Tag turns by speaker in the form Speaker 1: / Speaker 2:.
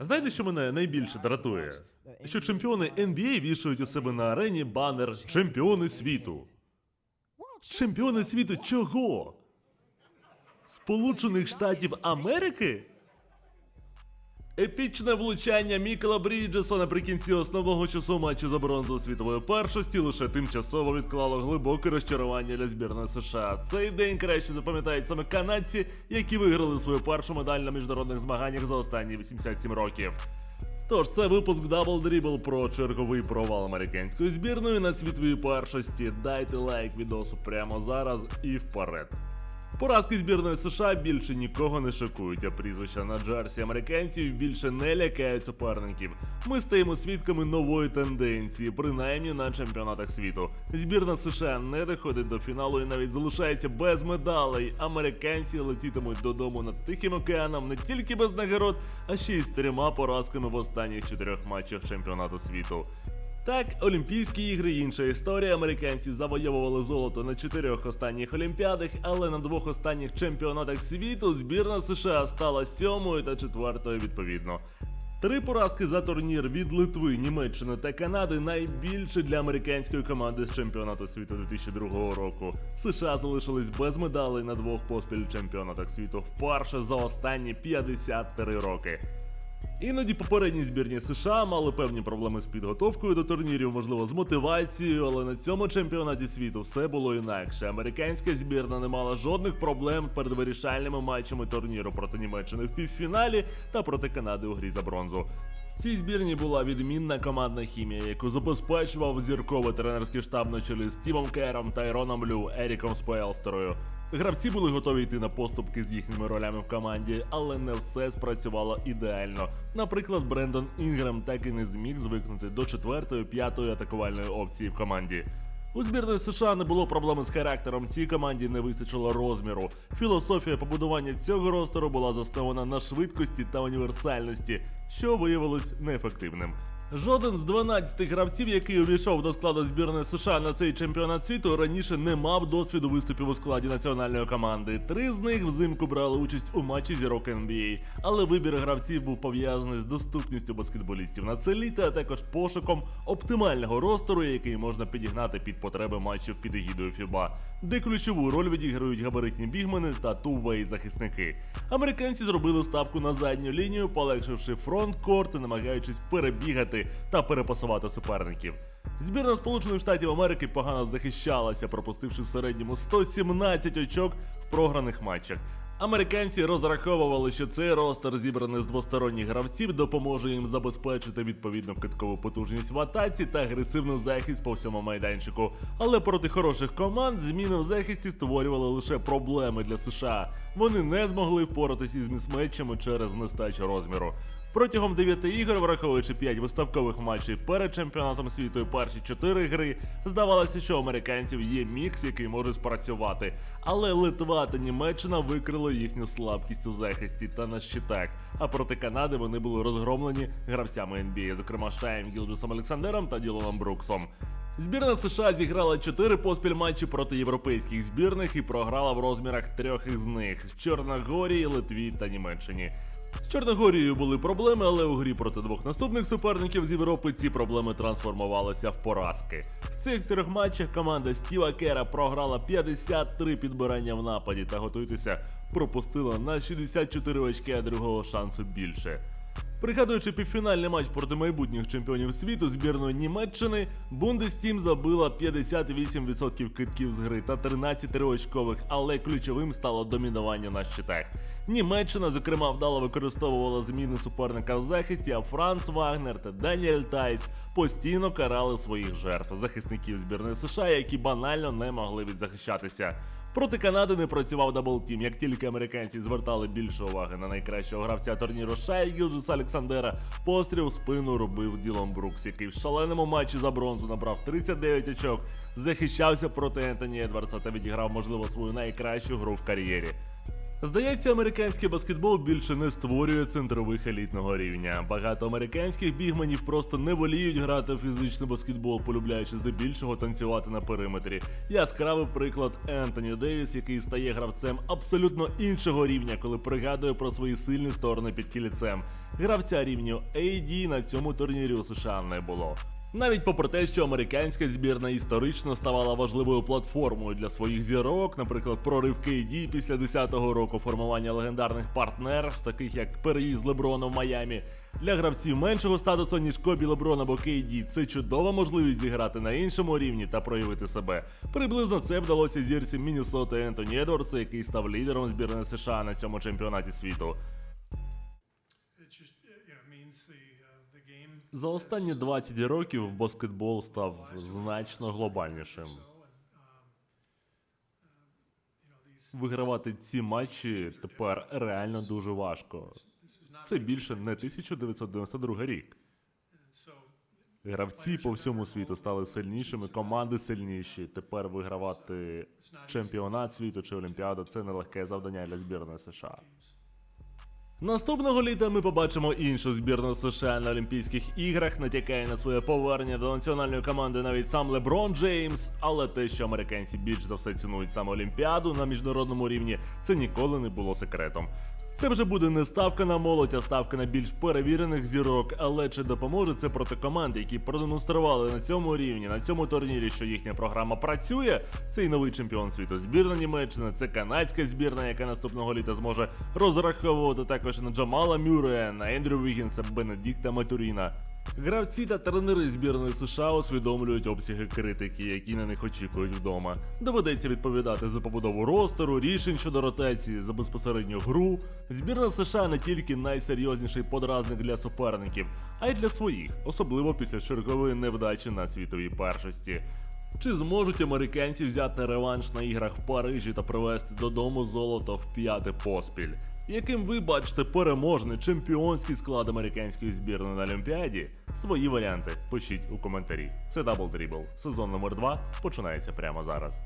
Speaker 1: Знаєте, що мене найбільше дратує? Що чемпіони NBA вішають у себе на арені банер Чемпіони світу. Чемпіони світу чого? Сполучених Штатів Америки? Епічне влучання Мікела Бріджеса наприкінці основного часу матчу за бронзу світової першості лише тимчасово відклало глибоке розчарування для збірної США. Цей день краще запам'ятають саме канадці, які виграли свою першу медаль на міжнародних змаганнях за останні 87 років. Тож це випуск Double Dribble про черговий провал американської збірної на світовій першості. Дайте лайк відосу прямо зараз і вперед. Поразки збірної США більше нікого не шокують, а прізвища на джерсі американців більше не лякають суперників. Ми стаємо свідками нової тенденції, принаймні на чемпіонатах світу. Збірна США не доходить до фіналу і навіть залишається без медалей. Американці летітимуть додому над Тихим океаном не тільки без нагород, а ще й з трьома поразками в останніх чотирьох матчах чемпіонату світу. Так, Олімпійські ігри інша історія. Американці завойовували золото на чотирьох останніх олімпіадах, але на двох останніх чемпіонатах світу збірна США стала сьомою та четвертою відповідно. Три поразки за турнір від Литви, Німеччини та Канади найбільше для американської команди з чемпіонату світу 2002 року. США залишились без медалей на двох поспіль чемпіонатах світу вперше за останні 53 роки. Іноді попередні збірні США мали певні проблеми з підготовкою до турнірів, можливо, з мотивацією, але на цьому чемпіонаті світу все було інакше. Американська збірна не мала жодних проблем перед вирішальними матчами турніру проти Німеччини в півфіналі та проти Канади у грі за бронзу. Цій збірні була відмінна командна хімія, яку забезпечував зірковий тренерський штаб на чолі з Стівом Кером, Тайроном Лю, Еріком Спелстерою. Гравці були готові йти на поступки з їхніми ролями в команді, але не все спрацювало ідеально. Наприклад, Брендон Інгрем так і не зміг звикнути до четвертої, п'ятої атакувальної опції в команді. У збірної США не було проблеми з характером. Цій команді не вистачило розміру. Філософія побудування цього ростеру була заснована на швидкості та універсальності, що виявилось неефективним. Жоден з 12 гравців, який увійшов до складу збірної США на цей чемпіонат світу, раніше не мав досвіду виступів у складі національної команди. Три з них взимку брали участь у матчі зірок NBA. Але вибір гравців був пов'язаний з доступністю баскетболістів на це літо, а також пошуком оптимального ростеру, який можна підігнати під потреби матчів під егідою FIBA, де ключову роль відіграють габаритні бігмени та тувей захисники. Американці зробили ставку на задню лінію, полегшивши фронт корти, намагаючись перебігати та перепасувати суперників. Збірна Сполучених Штатів Америки погано захищалася, пропустивши в середньому 117 очок в програних матчах. Американці розраховували, що цей ростер, зібраний з двосторонніх гравців, допоможе їм забезпечити відповідну киткову потужність в атаці та агресивний захист по всьому майданчику. Але проти хороших команд зміни в захисті створювали лише проблеми для США. Вони не змогли впоратися із місметчами через нестачу розміру. Протягом 9 ігор, враховуючи 5 виставкових матчів перед чемпіонатом світу і перші 4 гри, здавалося, що у американців є мікс, який може спрацювати. Але Литва та Німеччина викрили їхню слабкість у захисті та на щитах. А проти Канади вони були розгромлені гравцями NBA, зокрема Шаєм Гілджесом Олександером та Ділоном Бруксом. Збірна США зіграла 4 поспіль матчі проти європейських збірних і програла в розмірах трьох із них Чорногорії, Литві та Німеччині. З Чорногорією були проблеми, але у грі проти двох наступних суперників з Європи ці проблеми трансформувалися в поразки. В цих трьох матчах команда Стіва Кера програла 53 підбирання в нападі та готуйтеся, пропустила на 64 очки, а другого шансу більше. Пригадуючи півфінальний матч проти майбутніх чемпіонів світу збірної Німеччини, Бундестім забила 58% китків з гри та 13 очкових, але ключовим стало домінування на щитах. Німеччина, зокрема, вдало використовувала зміни суперника в захисті, а Франц Вагнер та Даніель Тайс постійно карали своїх жертв захисників збірної США, які банально не могли відзахищатися. Проти Канади не працював даблтім. Як тільки американці звертали більше уваги на найкращого гравця турніру Шай Гілджеса Олександера, постріл спину робив ділом Брукс, який в шаленому матчі за бронзу набрав 39 очок, захищався проти Ентоні Едвардса та відіграв, можливо, свою найкращу гру в кар'єрі. Здається, американський баскетбол більше не створює центрових елітного рівня. Багато американських бігменів просто не воліють грати в фізичний баскетбол, полюбляючи здебільшого танцювати на периметрі. Яскравий приклад Ентоні Девіс, який стає гравцем абсолютно іншого рівня, коли пригадує про свої сильні сторони під кільцем. Гравця рівню AD на цьому турнірі у США не було. Навіть попри те, що американська збірна історично ставала важливою платформою для своїх зірок, наприклад, прорив KD після 10-го року формування легендарних партнерств, таких як переїзд Леброна в Майамі, для гравців меншого статусу, ніж Кобі Леброн або KD, це чудова можливість зіграти на іншому рівні та проявити себе. Приблизно це вдалося зірці Міннесоти Ентоні Едвардсу, який став лідером збірної США на цьому чемпіонаті світу. За останні 20 років баскетбол став значно глобальнішим. Вигравати ці матчі тепер реально дуже важко. Це більше не 1992 рік. Гравці по всьому світу стали сильнішими, команди сильніші. Тепер вигравати чемпіонат світу чи Олімпіаду це нелегке завдання для збірної США. Наступного літа ми побачимо іншу збірну США на Олімпійських іграх. Натякає на своє повернення до національної команди навіть сам Леброн Джеймс. Але те, що американці більш за все цінують саме Олімпіаду на міжнародному рівні, це ніколи не було секретом. Це вже буде не ставка на молодь, а ставка на більш перевірених зірок. Але чи допоможе це проти команд, які продемонстрували на цьому рівні, на цьому турнірі, що їхня програма працює? Цей новий чемпіон світу збірна Німеччини, це канадська збірна, яка наступного літа зможе розраховувати також на Джамала Мюрея, на Ендрю Вігінса, Бенедикта Матуріна. Гравці та тренери збірної США усвідомлюють обсяги критики, які на них очікують вдома. Доведеться відповідати за побудову ростеру, рішень щодо ротації, за безпосередню гру. Збірна США не тільки найсерйозніший подразник для суперників, а й для своїх, особливо після чергової невдачі на світовій першості. Чи зможуть американці взяти реванш на іграх в Парижі та привезти додому золото в п'яте поспіль? Яким ви бачите переможний чемпіонський склад американської збірної на Олімпіаді? Свої варіанти пишіть у коментарі. Це Double Dribble. Сезон номер 2 починається прямо зараз.